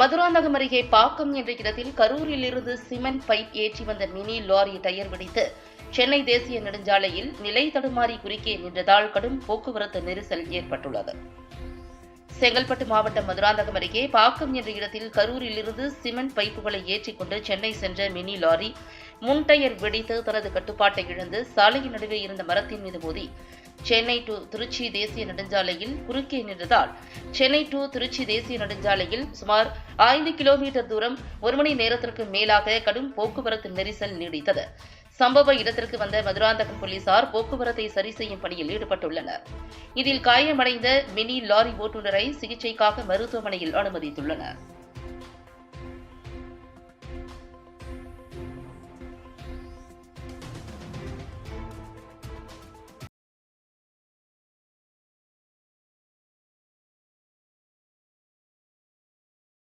மதுராந்தகம் அருகே பாக்கம் என்ற இடத்தில் கரூரில் இருந்து சிமெண்ட் பைப் ஏற்றி வந்த மினி லாரி டயர் வெடித்து சென்னை தேசிய நெடுஞ்சாலையில் நிலை தடுமாறி குறுக்கே நின்றதால் கடும் போக்குவரத்து நெரிசல் ஏற்பட்டுள்ளது. செங்கல்பட்டு மாவட்டம் மதுராந்தகம் அருகே பாக்கம் என்ற இடத்தில் கரூரில் இருந்து சிமெண்ட் பைப்புகளை ஏற்றிக்கொண்டு சென்னை சென்ற மினி லாரி முன் டயர் வெடித்து தனது கட்டுப்பாட்டை இழந்து சாலையின் நடுவே இருந்த மரத்தின் மீது மோதி. சென்னை டு திருச்சி தேசிய நெடுஞ்சாலையில் குறுக்கே நின்றதால் சென்னை டு திருச்சி தேசிய நெடுஞ்சாலையில் சுமார் ஐந்து கிலோமீட்டர் தூரம் ஒரு மணி நேரத்திற்கு மேலாக கடும் போக்குவரத்து நெரிசல் நீடித்தது. சம்பவ இடத்திற்கு வந்த மதுராந்தகம் போலீசார் போக்குவரத்தை சரி செய்யும் பணியில் ஈடுபட்டுள்ளனர். இதில் காயமடைந்த மினி லாரி ஓட்டுநரை சிகிச்சைக்காக மருத்துவமனையில் அனுமதித்துள்ளனர்.